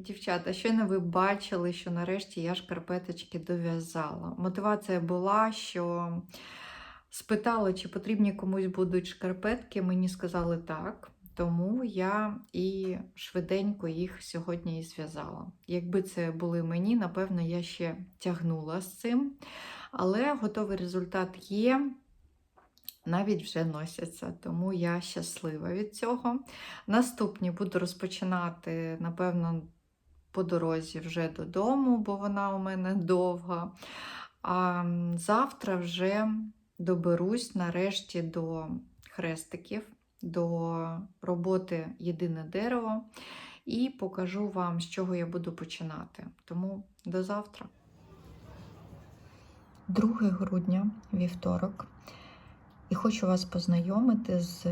Дівчата, щойно ви бачили, що нарешті я шкарпеточки дов'язала. Мотивація була, що спитали, чи потрібні комусь будуть шкарпетки. Мені сказали так. Тому я і швиденько їх сьогодні і зв'язала. Якби це були мені, напевно, я ще тягнула з цим. Але готовий результат є, навіть вже носяться, тому я щаслива від цього. Наступні буду розпочинати, напевно, по дорозі вже додому, бо вона у мене довга. А завтра вже доберусь нарешті до хрестиків, до роботи єдине дерево, і покажу вам, з чого я буду починати. Тому до завтра. 2 грудня, вівторок. І хочу вас познайомити з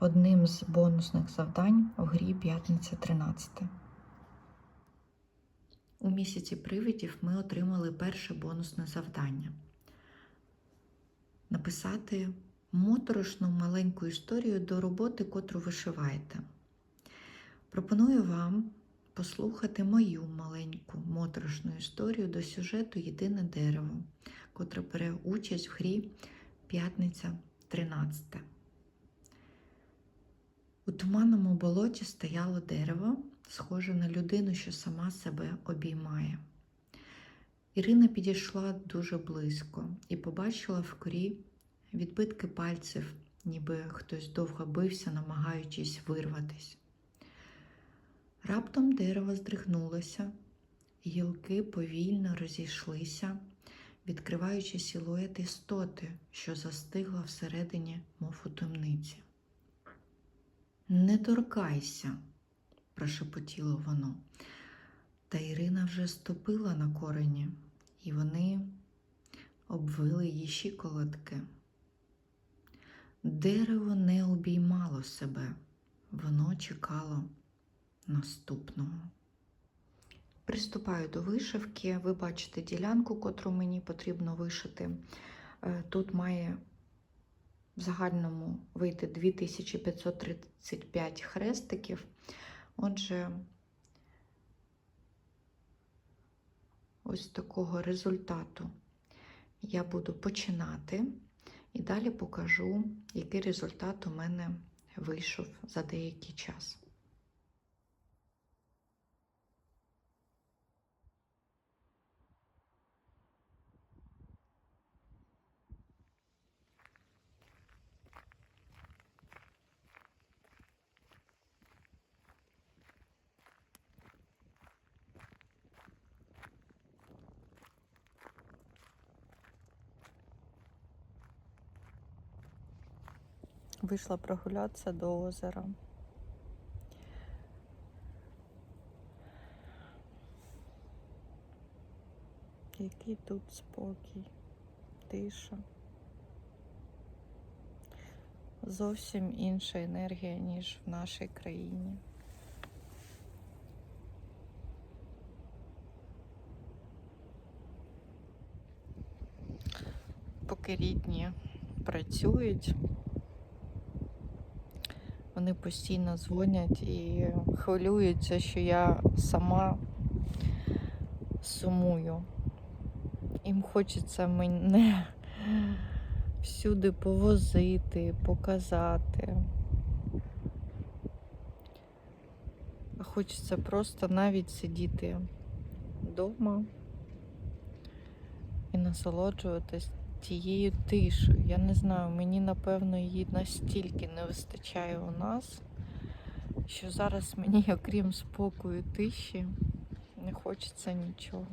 одним з бонусних завдань в грі П'ятниця 13. У місяці привидів ми отримали перше бонусне завдання. Написати моторошну маленьку історію до роботи, котру вишиваєте. Пропоную вам послухати мою маленьку моторошну історію до сюжету Єдине дерево, котре бере участь в грі П'ятниця 13. У туманному болоті стояло дерево, схоже на людину, що сама себе обіймає. Ірина підійшла дуже близько і побачила в корі відбитки пальців, ніби хтось довго бився, намагаючись вирватись. Раптом дерево здригнулося, гілки повільно розійшлися, відкриваючи силует істоти, що застигла всередині, мов у темниці. Не торкайся, прошепотіло воно. Та Ірина вже ступила на корені, і вони обвили її щиколотки. Дерево не обіймало себе, воно чекало наступного. Приступаю до вишивки. Ви бачите ділянку, котру мені потрібно вишити. Е, Тут має в загальному вийти 2535 хрестиків. Отже, ось такого результату я буду починати і далі покажу, який результат у мене вийшов за деякий час. Вийшла прогулятися до озера. Який тут спокій, тиша. Зовсім інша енергія, ніж в нашій країні. Поки рідні працюють, вони постійно дзвонять і хвилюються, що я сама сумую. Їм хочеться мене всюди повозити, показати. Хочеться просто навіть сидіти вдома і насолоджуватись тією тишею. Я не знаю, мені напевно її настільки не вистачає у нас, що зараз мені, окрім спокою тиші, не хочеться нічого.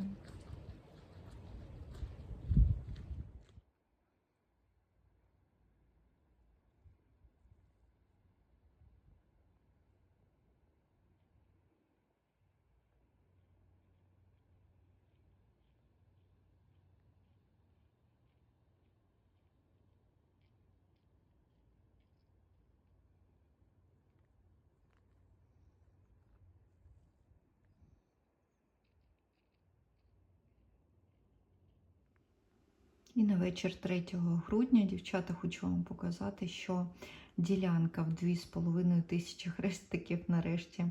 І на вечір 3 грудня, дівчата, хочу вам показати, що ділянка в 2,5 тисячі хрестиків нарешті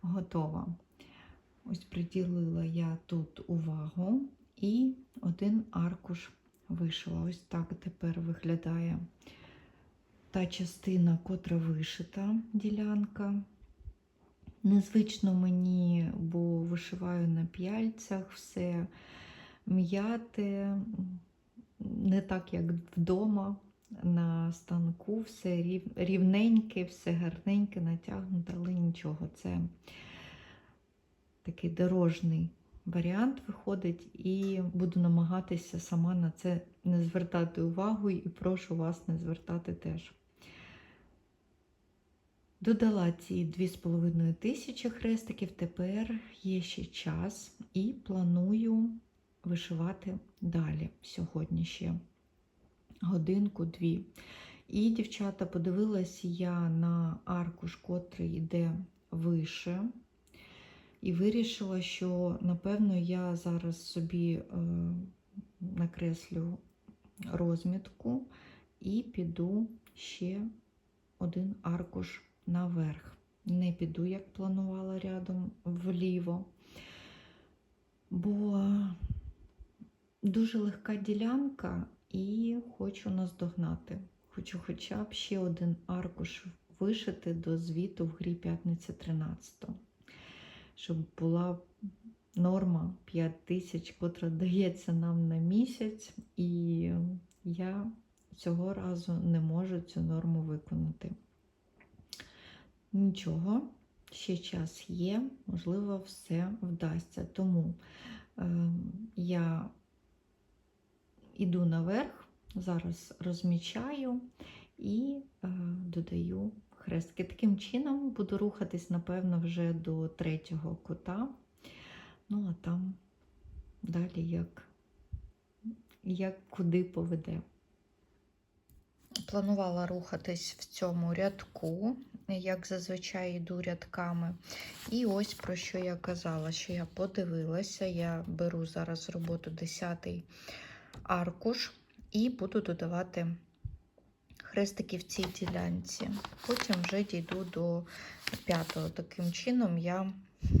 готова. Ось приділила я тут увагу і один аркуш вишила. Ось так тепер виглядає та частина, котра вишита ділянка. Незвично мені, бо вишиваю на п'яльцях, все м'яте, не так, як вдома, на станку, все рів- рівненьке, все гарненьке, натягнуте, але нічого. Це такий дорожний варіант виходить, і буду намагатися сама на це не звертати увагу і прошу вас не звертати теж. Додала ці 2,5 тисячі хрестиків, тепер є ще час і планую вишивати далі сьогодні ще годинку-дві. І, дівчата, подивилась я на аркуш, котрий йде вище, і вирішила, що, напевно, я зараз собі е, накреслю розмітку і піду ще один аркуш наверх. Не піду, як планувала рядом вліво, бо дуже легка ділянка і хочу наздогнати. Хочу хоча б ще один аркуш вишити до звіту в грі п'ятниця 13, щоб була норма 5 тисяч, котра дається нам на місяць, і я цього разу не можу цю норму виконати. Нічого, ще час є, можливо, все вдасться. Тому е, я йду наверх, зараз розмічаю і е, додаю хрестки. Таким чином буду рухатись, напевно, вже до третього кута. Ну, а там далі як, як куди поведе. Планувала рухатись в цьому рядку, як зазвичай йду рядками. І ось про що я казала, що я подивилася, я беру зараз роботу 10 аркуш і буду додавати хрестики в цій ділянці. Потім вже дійду до п'ятого. Таким чином я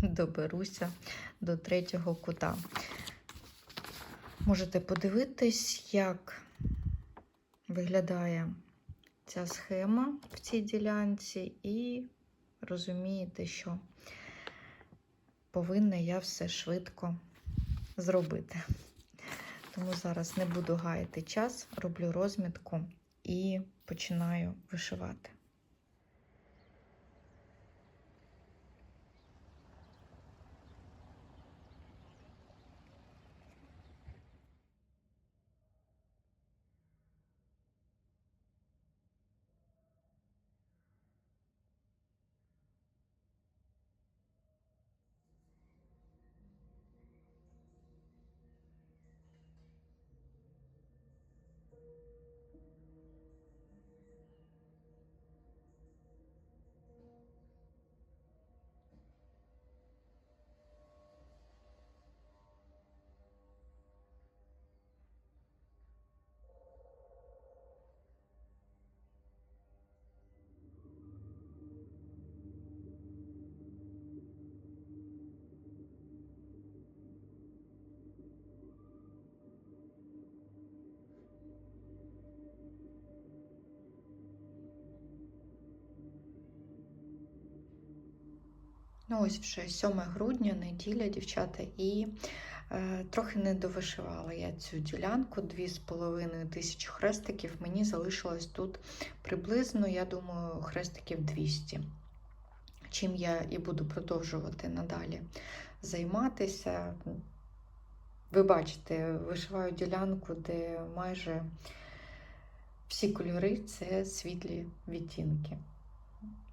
доберуся до третього кута. Можете подивитись, як виглядає ця схема в цій ділянці, і розумієте, що повинна я все швидко зробити. Тому зараз не буду гаяти час, роблю розмітку і починаю вишивати. Ну, ось вже 7 грудня, неділя, дівчата, і е, трохи не довишивала я цю ділянку, 2,5 тисячі хрестиків. Мені залишилось тут приблизно, я думаю, хрестиків 200. Чим я і буду продовжувати надалі займатися. Ви бачите, вишиваю ділянку, де майже всі кольори це світлі відтінки.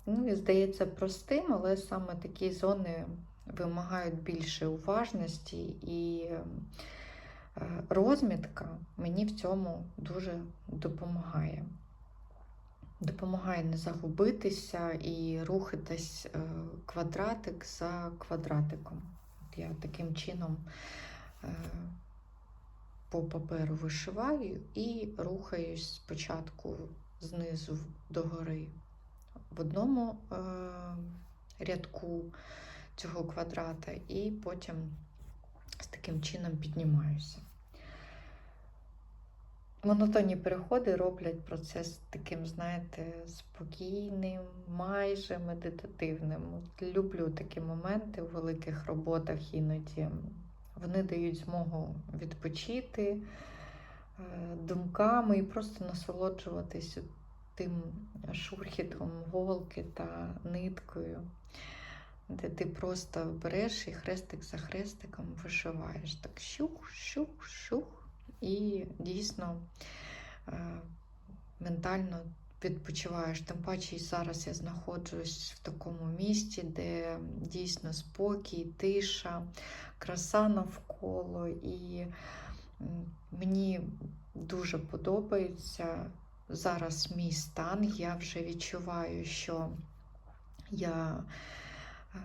Ну, і здається простим, але саме такі зони вимагають більше уважності, і е, розмітка мені в цьому дуже допомагає. Допомагає не загубитися і рухатись е, квадратик за квадратиком. Я таким чином е, по паперу вишиваю і рухаюсь спочатку знизу догори в одному е, рядку, цього квадрата, і потім з таким чином піднімаюся. Монотонні переходи роблять процес таким, знаєте, спокійним, майже медитативним. Люблю такі моменти у великих роботах іноді. Вони дають змогу відпочити е, думками і просто насолоджуватись тим шурхітом голки та ниткою, де ти просто береш і хрестик за хрестиком вишиваєш. Так щух, щух, щух. І дійсно е, ментально відпочиваєш. Тим паче і зараз я знаходжусь в такому місті, де дійсно спокій, тиша, краса навколо. І мені дуже подобається зараз мій стан. Я вже відчуваю, що я е,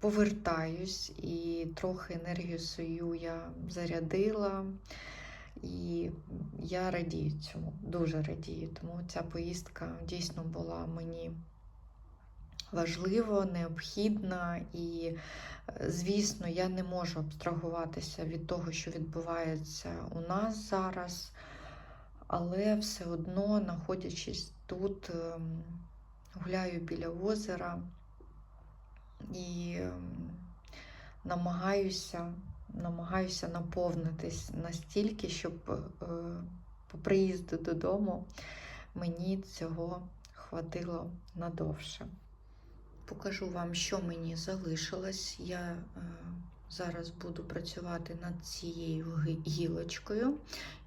повертаюсь і трохи енергію свою я зарядила. І я радію цьому, дуже радію. Тому ця поїздка дійсно була мені важлива, необхідна. І, е, звісно, я не можу абстрагуватися від того, що відбувається у нас зараз, але все одно, знаходячись тут, ем, гуляю біля озера і ем, намагаюся намагаюся наповнитись настільки, щоб е, по приїзду додому мені цього хватило надовше. Покажу вам, що мені залишилось. Я е, зараз буду працювати над цією гілочкою.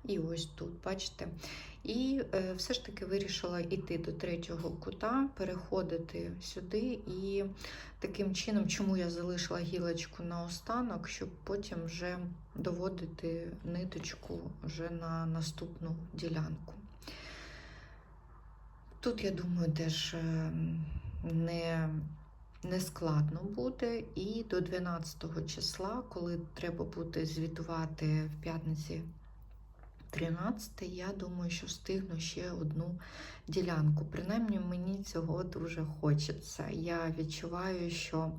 І ось тут, бачите. І е, все ж таки вирішила йти до третього кута, переходити сюди і таким чином, чому я залишила гілочку на останок, щоб потім вже доводити ниточку вже на наступну ділянку. Тут, я думаю, теж е, не, не складно буде. І до 12 числа, коли треба буде звітувати в п'ятниці 13, я думаю, що встигну ще одну ділянку. Принаймні мені цього дуже хочеться. Я відчуваю, що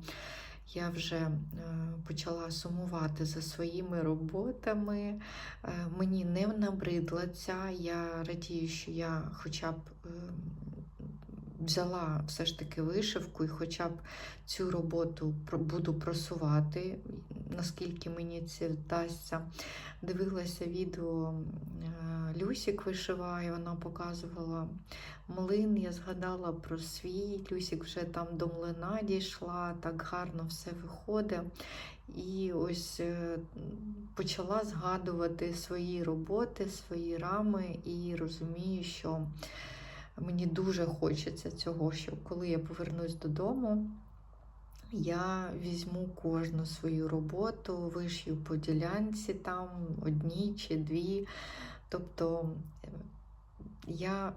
я вже е, почала сумувати за своїми роботами. Е, Мені не набридла ця. Я радію, що я хоча б е, взяла все ж таки вишивку і хоча б цю роботу буду просувати, наскільки мені це вдасться. Дивилася відео е, Люсік вишиває, вона показувала млин. Я згадала про свій. Люсік вже там до млина дійшла, так гарно все виходить. І ось е, почала згадувати свої роботи, свої рами, і розумію, що мені дуже хочеться цього, що коли я повернусь додому, я візьму кожну свою роботу, вишью по ділянці там одні чи дві. Тобто е, я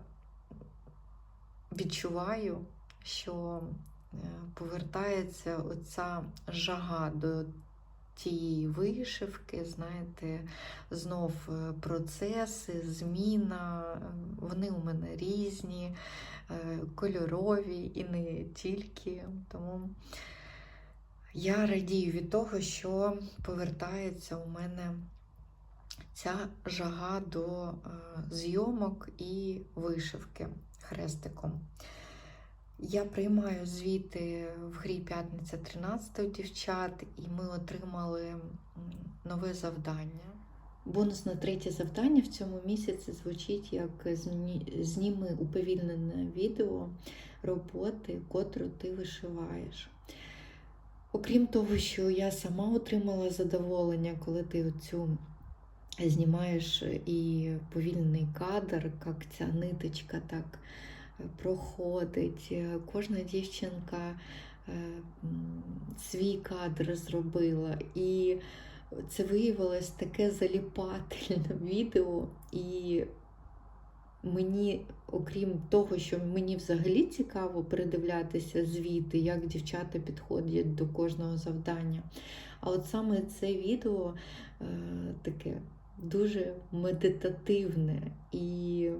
відчуваю, що е, повертається оця жага до тієї вишивки, знаєте, знов е, процеси, зміна, вони у мене різні, е, кольорові і не тільки. Тому я радію від того, що повертається у мене ця жага до е, зйомок і вишивки хрестиком. Я приймаю звіти в грі П'ятниця 13 дівчат, і ми отримали нове завдання. Бонусне третє завдання в цьому місяці звучить як «Зні- зніми уповільнене відео роботи, котру ти вишиваєш. Окрім того, що я сама отримала задоволення, коли ти оцю знімаєш і повільний кадр, як ця ниточка так проходить. Е, Кожна дівчинка е, свій кадр зробила. І це виявилось таке заліпательне відео. І мені, окрім того, що мені взагалі цікаво передивлятися звіти, як дівчата підходять до кожного завдання. А от саме це відео е, таке дуже медитативне. І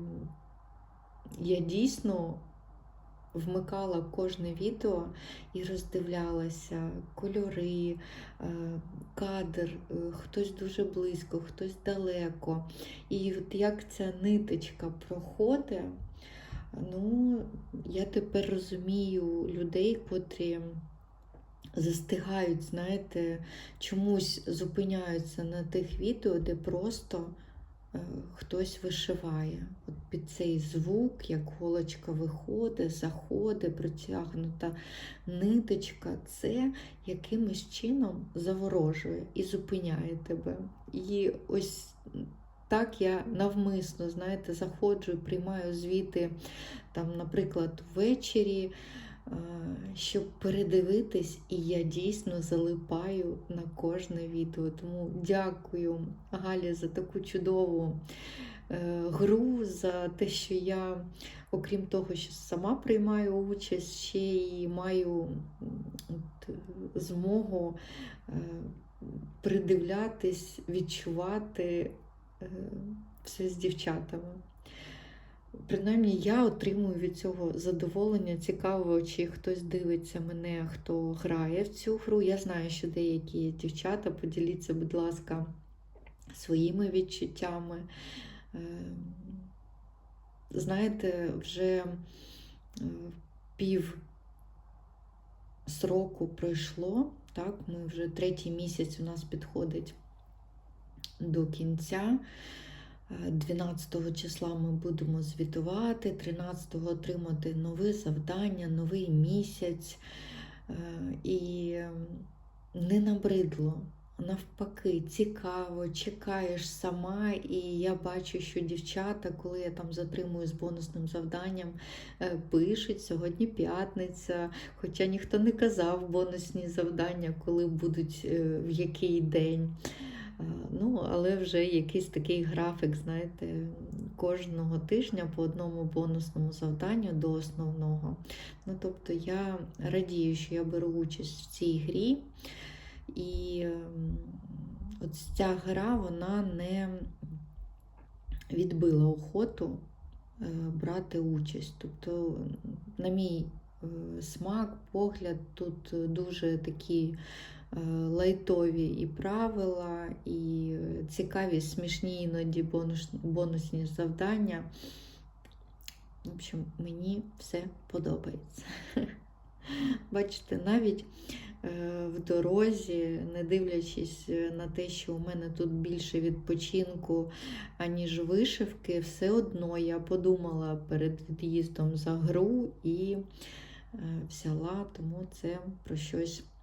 я дійсно вмикала кожне відео і роздивлялася кольори, е, кадр, е, хтось дуже близько, хтось далеко. І от як ця ниточка проходить, ну, я тепер розумію людей, котрі застигають, знаєте, чомусь зупиняються на тих відео, де просто хтось вишиває. От під цей звук, як голочка виходить, заходить, протягнута ниточка, це якимось чином заворожує і зупиняє тебе. І ось так я навмисно, знаєте, заходжу приймаю звіти, там, наприклад, ввечері. Щоб передивитись, і я дійсно залипаю на кожне відео. Тому дякую Галі за таку чудову е, гру, за те, що я, окрім того, що сама приймаю участь, ще й маю змогу е, придивлятись, відчувати е, все з дівчатами. Принаймні, я отримую від цього задоволення. Цікаво, чи хтось дивиться мене, хто грає в цю гру. Я знаю, що деякі дівчата, поділіться, будь ласка, своїми відчуттями. Е, Знаєте, вже е, пів сроку пройшло, так, ми вже третій місяць у нас підходить до кінця. Е, 12 числа ми будемо звітувати, 13 отримати нове завдання, новий місяць. Е, І не набридло. Навпаки, цікаво, чекаєш сама, і я бачу, що дівчата, коли я там затримую з бонусним завданням, е, пишуть сьогодні п'ятниця, хоча ніхто не казав бонусні завдання, коли будуть е, в який день. Е, Ну, але вже якийсь такий графік, знаєте, кожного тижня по одному бонусному завданню до основного. Ну, тобто я радію, що я беру участь в цій грі. І ем, от ця гра вона не відбила охоту е, брати участь. Тобто, на мій е, смак, погляд, тут дуже такі е, лайтові і правила, і цікаві, смішні іноді бонусні завдання. В общем, мені все подобається. Бачите, навіть е, в дорозі, не дивлячись е, на те, що у мене тут більше відпочинку, аніж вишивки, все одно я подумала перед від'їздом за гру і е, взяла, тому це про щось е,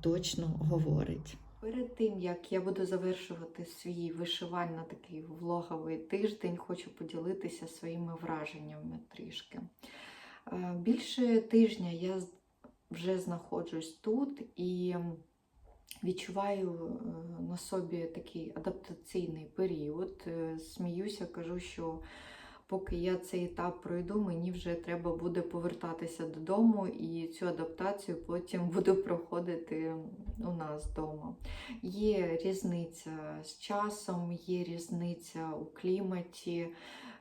точно говорить. Перед тим, як я буду завершувати свій вишивально такий влоговий тиждень, хочу поділитися своїми враженнями трішки. Е, Більше тижня я вже знаходжусь тут і відчуваю е, на собі такий адаптаційний період. Е, Сміюся, кажу, що поки я цей етап пройду, мені вже треба буде повертатися додому, і цю адаптацію потім буду проходити у нас вдома. Є різниця з часом, є різниця у кліматі.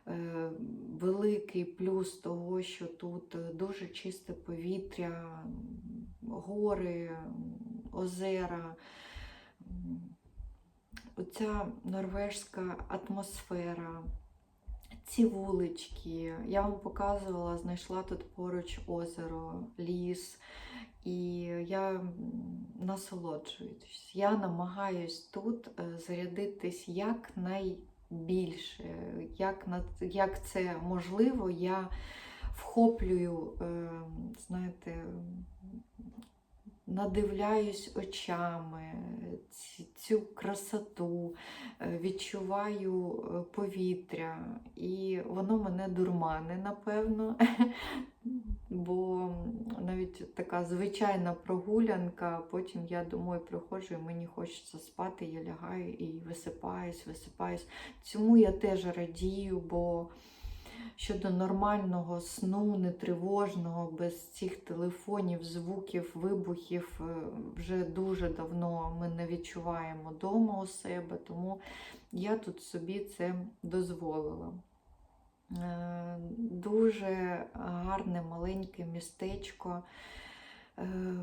Е, Великий плюс того, що тут дуже чисте повітря, гори, озера. Оця норвежська атмосфера, ці вулички. Я вам показувала, знайшла тут поруч озеро, ліс. І я насолоджуюсь. Я намагаюсь тут е, зарядитись. Як, на, як це можливо, я вхоплюю, е, знаєте, надивляюсь очами цю красоту, е, відчуваю е, повітря, і воно мене дурмане, напевно. Бо навіть така звичайна прогулянка, потім я домой приходжу, і мені хочеться спати, я лягаю і висипаюсь, висипаюсь. Цьому я теж радію, бо щодо нормального сну, нетривожного, без цих телефонів, звуків, вибухів, е, вже дуже давно ми не відчуваємо вдома у себе, тому я тут собі це дозволила. Е, Дуже гарне маленьке містечко, е,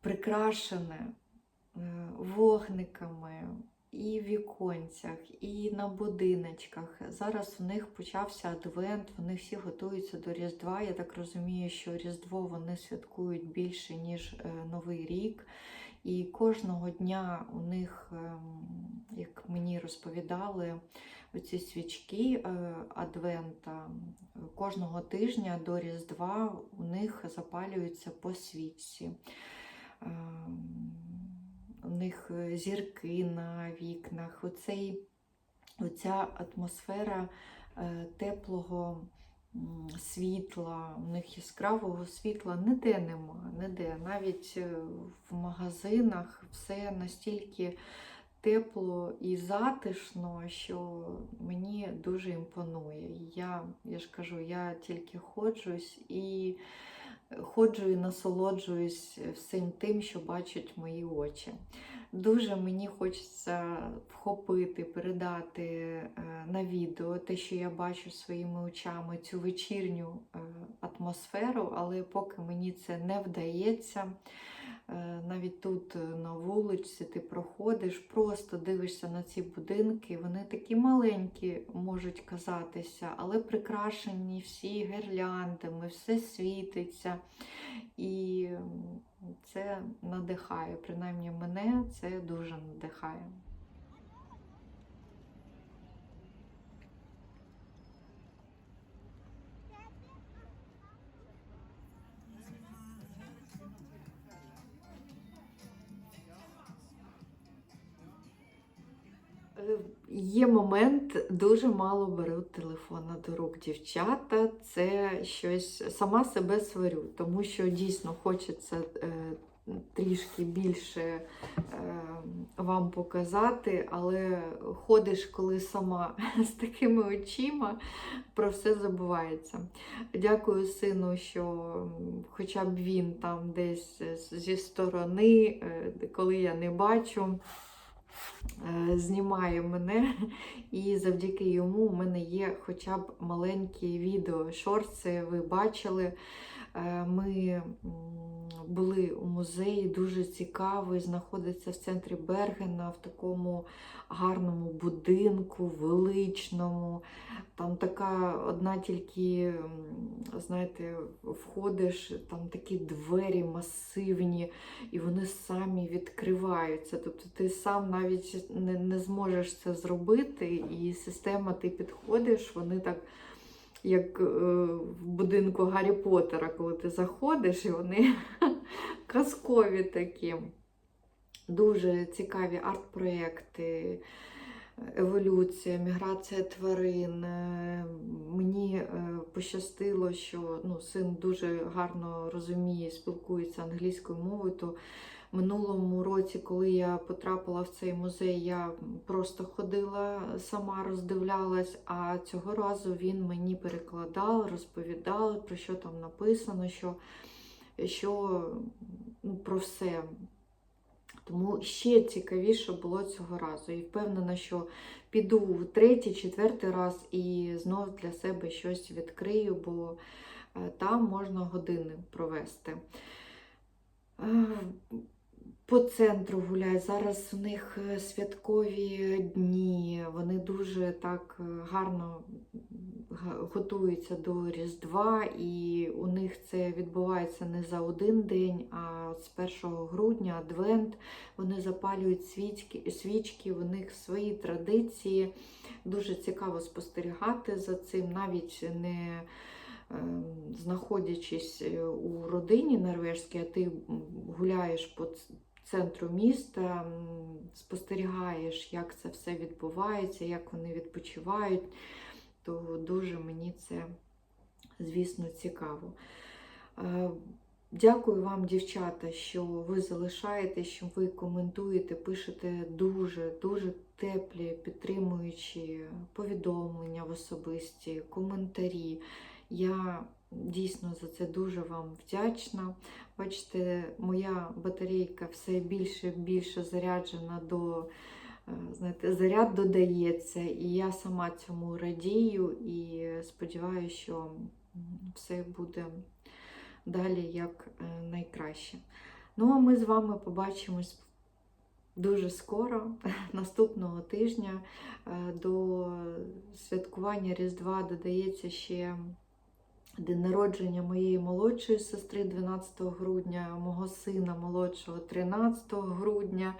прикрашене вогниками і в віконцях, і на будиночках. Зараз у них почався адвент, вони всі готуються до Різдва. Я так розумію, що Різдво вони святкують більше, ніж е, Новий рік. І кожного дня у них, ем, як мені розповідали, оці свічки е, Адвента кожного тижня до Різдва у них запалюються по свічці. У них е, зірки на вікнах. Оцей, оця атмосфера е, теплого світла, у них яскравого світла ніде нема, ніде. Навіть е, в магазинах все настільки тепло і затишно, що мені дуже імпонує. Я, я ж кажу, я тільки ходжусь і ходжу і насолоджуюсь всім тим, що бачать мої очі. Дуже мені хочеться вхопити, передати е, на відео те, що я бачу своїми очами, цю вечірню е, атмосферу, але поки мені це не вдається. Е, Навіть тут е, на вулиці ти проходиш, просто дивишся на ці будинки. Вони такі маленькі можуть казатися, але прикрашені всі гірляндами, все світиться. І це надихає. Принаймні мене це дуже надихає. Є момент, дуже мало беру телефона до рук дівчата. Це щось сама себе сварю, тому що дійсно хочеться е, трішки більше е, вам показати, але ходиш, коли сама з такими очима, про все забувається. Дякую сину, що хоча б він там десь зі сторони, е, коли я не бачу знімає мене, і завдяки йому у мене є хоча б маленькі відео. Шорти ви бачили. Е, Ми були у музеї, дуже цікавий, знаходиться в центрі Бергена, в такому гарному будинку, величному. Там така одна тільки, знаєте, входиш, там такі двері масивні, і вони самі відкриваються. Тобто ти сам навіть не, не зможеш це зробити, і система ти підходиш, вони так. Як е, в будинку Гаррі Поттера, коли ти заходиш, і вони казкові такі. Дуже цікаві арт-проєкти, еволюція, міграція тварин. Е, Мені е, пощастило, що ну, син дуже гарно розуміє, спілкується англійською мовою. То минулому році, коли я потрапила в цей музей, я просто ходила сама, роздивлялась, а цього разу він мені перекладав, розповідав, про що там написано, що, що ну, про все. Тому ще цікавіше було цього разу. І впевнена, що піду в третій, четвертий раз і знов для себе щось відкрию, бо е, там можна години провести. По центру гуляю. Зараз у них е, святкові дні. Вони дуже так е, гарно готуються до Різдва, і у них це відбувається не за один день, а з 1 грудня адвент. Вони запалюють свічки, свічки, у них свої традиції. Дуже цікаво спостерігати за цим, навіть не ем, знаходячись е, у родині норвежській, а ти гуляєш по центру міста, спостерігаєш, як це все відбувається, як вони відпочивають, то дуже мені це, звісно, цікаво. Е, Дякую вам, дівчата, що ви залишаєте, що ви коментуєте, пишете дуже, дуже теплі, підтримуючі повідомлення в особисті, коментарі. Я дійсно за це дуже вам вдячна. Бачите, моя батарейка все більше і більше заряджена до е, знаєте, заряд додається, і я сама цьому радію і сподіваюся, що все буде далі як е, найкраще. Ну, а ми з вами побачимось дуже скоро, наступного тижня. Е, До святкування Різдва додається ще день народження моєї молодшої сестри 12 грудня, мого сина молодшого 13 грудня.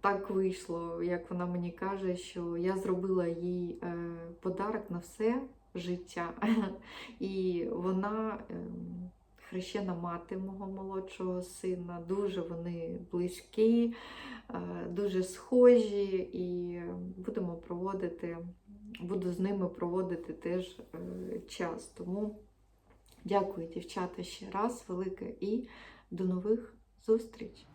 Так вийшло, як вона мені каже, що я зробила їй е, подарок на все життя. І вона ем, хрещена мати мого молодшого сина. Дуже вони близькі, е, дуже схожі, і будемо проводити, буду з ними проводити теж е, час. Тому дякую, дівчата, ще раз велике і до нових зустрічей!